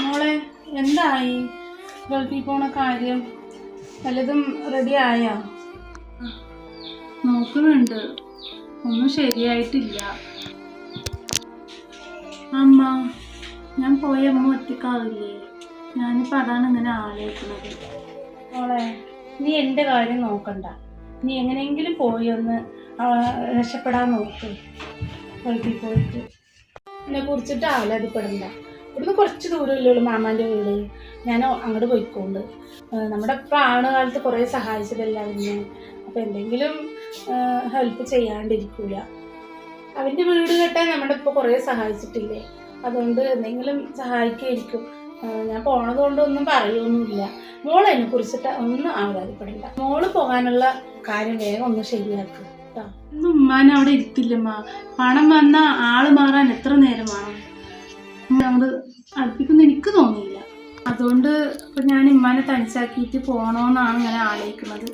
മോളെ എന്തായി? ഗൾഫിൽ പോണ കാര്യം വല്ലതും റെഡി ആയോ? നോക്കുന്നുണ്ട്. ഒന്നും ശരിയായിട്ടില്ല. അമ്മ ഞാൻ പോയി അമ്മ ഒറ്റക്കാവില്ലേ ഞാനിപ്പോൾ അതാണ് ഇങ്ങനെ ആലോചിക്കുന്നത്. മോളെ നീ എന്റെ കാര്യം നോക്കണ്ട. നീ എങ്ങനെയെങ്കിലും പോയി ഒന്ന് രക്ഷപ്പെടാൻ നോക്ക്. ഗൾഫിൽ പോയിട്ട് എന്നെ കുറിച്ചിട്ട് പെടണ്ട ഇവിടുന്ന് കുറച്ച് ദൂരമല്ലേ മാമാന്റെ വീട്. ഞാൻ അങ്ങോട്ട് പോയിക്കൊണ്ട്. നമ്മുടെ ആണ് കാലത്ത് കുറേ സഹായിച്ചതല്ല അവന് അപ്പം എന്തെങ്കിലും ഹെൽപ്പ് ചെയ്യാണ്ടിരിക്കില്ല അവന്റെ വീട് കെട്ടാൻ നമ്മുടെ ഇപ്പോൾ കുറേ സഹായിച്ചിട്ടില്ലേ? അതുകൊണ്ട് എന്തെങ്കിലും സഹായിക്കുമായിരിക്കും ഞാൻ പോണത് കൊണ്ടൊന്നും പറയൊന്നുമില്ല. മോൾ അതിനെ കുറിച്ചിട്ട് ഒന്നും ആവലാതിപ്പെടണ്ട മോൾ പോകാനുള്ള കാര്യം വേഗം ഒന്ന് ശരിയാക്കുക കേട്ടോ ഉമ്മാനെ അവിടെ ഇരുത്തില്ലമ്മ. പണം വന്ന ആൾ മാറാൻ എത്ര നേരം വേണം അങ്ങോട്ട് അടുപ്പിക്കുന്ന എനിക്ക് തോന്നിയില്ല. അതുകൊണ്ട് ഇപ്പൊ ഞാൻ ഉമ്മാനെ തനിച്ചാക്കിയിട്ട് പോണോന്നാണ് ഞാൻ ആലോചിക്കുന്നത്.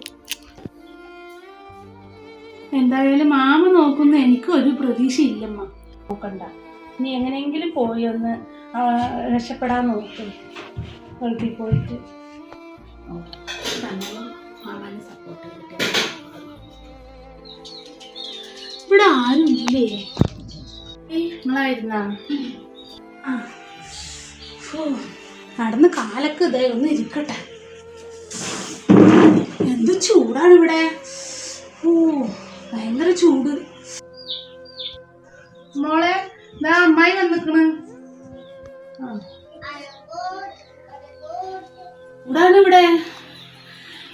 എന്തായാലും മാമ നോക്കുന്ന എനിക്ക് ഒരു പ്രതീക്ഷയില്ലമ്മ. നോക്കണ്ട. നീ എങ്ങനെയെങ്കിലും പോയി ഒന്ന് രക്ഷപ്പെടാൻ നോക്കും. വെറുതെ പോയിട്ട്. ഇവിടെ ആരും ഇല്ലേ? നടന്ന് കാലൊക്കെ ഇതേ ഒന്ന് ഇരിക്കട്ടെ. എന്ത് ചൂടാണ് ഇവിടെ? ഓ ഭയങ്കര ചൂട്. മോളെ ദാ അമ്മായി വന്നിക്കണ്. ഇവിടെ.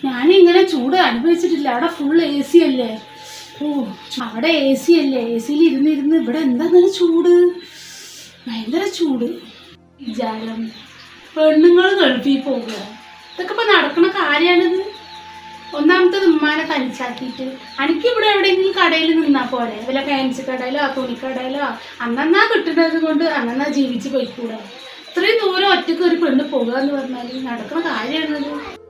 ഞാൻ ചൂട് അനുഭവിച്ചിട്ടില്ല. അവിടെ ഫുൾ എ സി അല്ലേ? ഓ അവിടെ എ സി അല്ലേ? എ സിയിൽ ഇരുന്നിരുന്ന് ഇവിടെ എന്താ നല്ല ചൂട്? ഭയങ്കര ചൂട്. വിചാരം പെണ്ണുങ്ങൾ ഗൾഫിൽ പോകുക ഇതൊക്കെ ഇപ്പൊ നടക്കുന്ന കാര്യമാണിത് ഒന്നാമത്തത് ഉമ്മാനെ തനിച്ചാക്കിയിട്ട്. എനിക്ക് ഇവിടെ എവിടെയെങ്കിലും കടയിൽ നിന്നാ പോലെ വല്ല ഫാൻസി കടയിലോ തുണിക്കടയിലോ അന്നന്നാ കിട്ടുന്നത് കൊണ്ട് അന്നന്നാ ജീവിച്ച് പോയിക്കൂടാ? ഇത്രയും ദൂരം ഒറ്റയ്ക്ക് ഒരു പെണ്ണ് പോകുക എന്ന് പറഞ്ഞാൽ നടക്കുന്ന കാര്യമാണത്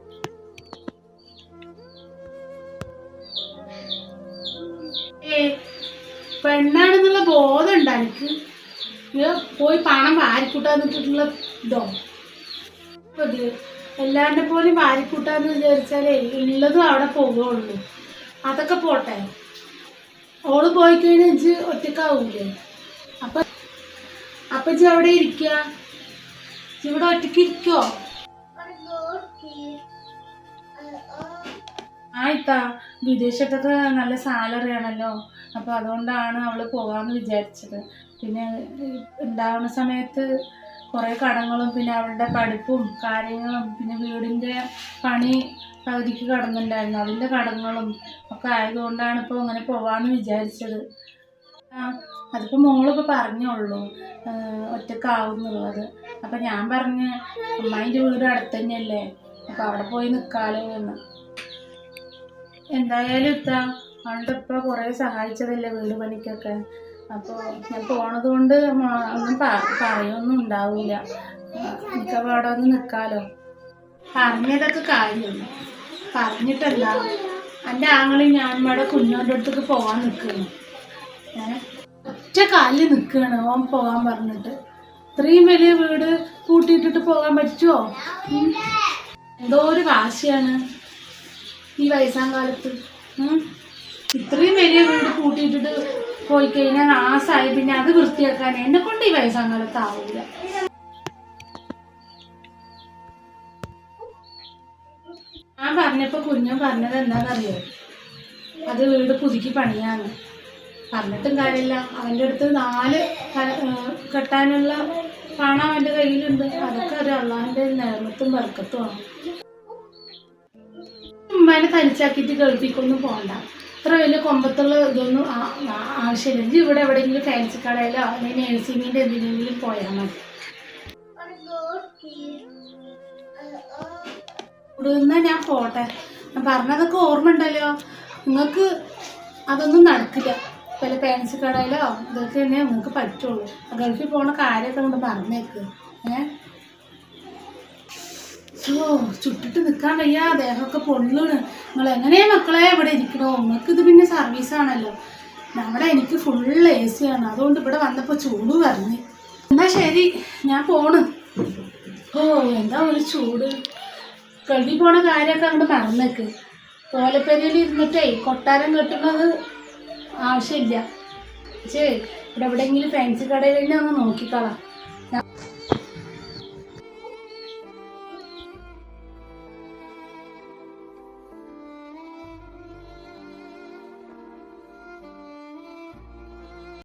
പെണ്ണാണെന്നുള്ള ബോധം ഉണ്ട് എനിക്ക്? ഇത് പോയി പണം വാരിക്കൂട്ടാന്നിട്ടുള്ള ഇതോ? അത് എല്ലാവരുടെ പോലും വാരിക്കൂട്ടാന്ന് വിചാരിച്ചാലേ ഉള്ളതും അവിടെ പോകുള്ളൂ അതൊക്കെ പോട്ടെ. ഓൾ പോയി കഴിഞ്ഞാൽ ഇജ്ജ് ഒറ്റക്കാവൂലേ അപ്പൊ അപ്പൊ ഇജ്ജ് അവിടെ ഇരിക്കുക ഇജ്ജ് ഇവിടെ ഒറ്റയ്ക്ക് ഇരിക്കോ? ആയിത്താ വിദേശത്തൊക്കെ നല്ല സാലറി ആണല്ലോ. അപ്പോൾ അതുകൊണ്ടാണ് അവൾ പോകാമെന്ന് വിചാരിച്ചത്. പിന്നെ ഉണ്ടാവുന്ന സമയത്ത് കുറേ കടങ്ങളും പിന്നെ അവളുടെ പഠിപ്പും കാര്യങ്ങളും പിന്നെ വീടിന്റെ പണി പകുതിക്ക് കടന്നുണ്ടായിരുന്നു. അതിന്റെ കടങ്ങളും ഒക്കെ ആയതുകൊണ്ടാണ് ഇപ്പോൾ അങ്ങനെ പോകാമെന്ന് വിചാരിച്ചത്. അതിപ്പോൾ മോളിപ്പോൾ പറഞ്ഞോളൂ ഒറ്റക്കാവുന്നുള്ളത്. അപ്പം ഞാൻ പറഞ്ഞ് അമ്മായിന്റെ വീട് അടുത്ത് തന്നെയല്ലേ അപ്പോൾ അവിടെ പോയി നിൽക്കാലോ എന്ന് എന്തായാലും ഇത്താ അവളുടെ ഇപ്പം കുറേ സഹായിച്ചതല്ലേ വീട് പണിക്കൊക്കെ? അപ്പോൾ ഞാൻ പോണത് കൊണ്ട് ഒന്നും പറയൊന്നും ഉണ്ടാവില്ല എനിക്കപ്പോൾ അവിടെ ഒന്ന് നിൽക്കാലോ പറഞ്ഞതൊക്കെ കാര്യമില്ല പറഞ്ഞിട്ടല്ല. എന്റെ ആങ്ങളെ ഞാൻ ഇവിടെ കുഞ്ഞോന്റെ അടുത്തേക്ക് പോകാൻ നിൽക്കുന്നു ഒറ്റ കാലിൽ നിൽക്കുകയാണ് ഓൻ പോകാൻ പറഞ്ഞിട്ട്. ഇത്രയും വലിയ വീട് കൂട്ടിയിട്ടിട്ട് പോകാൻ പറ്റുമോ. എന്തോ ഒരു വാശിയാണ് ഈ വയസ്സാം കാലത്ത്. ഇത്രയും വലിയ വീട് കൂട്ടിയിട്ടിട്ട് പോയി കഴിഞ്ഞാൽ നാശമായി പിന്നെ അത് വൃത്തിയാക്കാൻ എന്നെ കൊണ്ട് ഈ വയസ്സാം ആവില്ല ഞാൻ പറഞ്ഞപ്പോ കുഞ്ഞൻ പറഞ്ഞത് എന്താണെന്നറിയോ അത് വീട് പുതുക്കി പണിയാണ്. പറഞ്ഞിട്ടും കാര്യമില്ല. അവന്റെ അടുത്ത് നാല് കെട്ടാനുള്ള പണം അവന്റെ കയ്യിലുണ്ട്. അതൊക്കെ ഒരു അള്ളാഹിന്റെ നേർമത്തും ബർക്കത്തുമാണ് ഉമ്മാനെ തനിച്ചാക്കിയിട്ട് കേൾപ്പിക്കൊന്നും പോകണ്ട ഇത്ര വലിയ കൊമ്പത്തുള്ള ഇതൊന്നും ആവശ്യമില്ല. ഇവിടെ എവിടെയെങ്കിലും ഫാൻസി കടയിലോ അല്ലെങ്കിൽ നേഴ്സിങ്ങിന്റെ എന്തിനെങ്കിലും പോയാൽ മതി. ഞാൻ പോട്ടെ. ഞാൻ പറഞ്ഞതൊക്കെ ഓർമ്മ ഉണ്ടല്ലോ നിങ്ങൾക്ക് അതൊന്നും നടക്കില്ല. പല ഫാൻസി കടയിലോ ഇതൊക്കെ തന്നെ നിങ്ങൾക്ക് പറ്റുള്ളൂ. ഗൾഫിൽ പോണ കാര്യമൊക്കെ കൊണ്ട് പറഞ്ഞേക്ക്. ഏഹ് ഓ ചുട്ടിട്ട് നിൽക്കാൻ വയ്യ. ദേഹമൊക്കെ പൊള്ളണ്. നിങ്ങൾ എങ്ങനെയാ മക്കളെ ഇവിടെ ഇരിക്കണോ? നിങ്ങൾക്ക് ഇത് പിന്നെ സർവീസ് ആണല്ലോ. നമ്മുടെ എനിക്ക് ഫുൾ എ സി ആണ്. അതുകൊണ്ട് ഇവിടെ വന്നപ്പോൾ ചൂട് പറഞ്ഞു എന്നാ ശരി ഞാൻ പോണ്. ഓ എന്താ ഒരു ചൂട്. കഴുകി പോണ കാര്യമൊക്കെ അങ്ങോട്ട് മറന്നേക്ക്. തോലപ്പെരയിൽ ഇരുന്നിട്ടേ കൊട്ടാരം കെട്ടുന്നത് ആവശ്യമില്ല. ചേ ഇവിടെ എവിടെയെങ്കിലും ഫാൻസി കടയിൽ തന്നെ ഒന്ന് നോക്കിക്കളാം.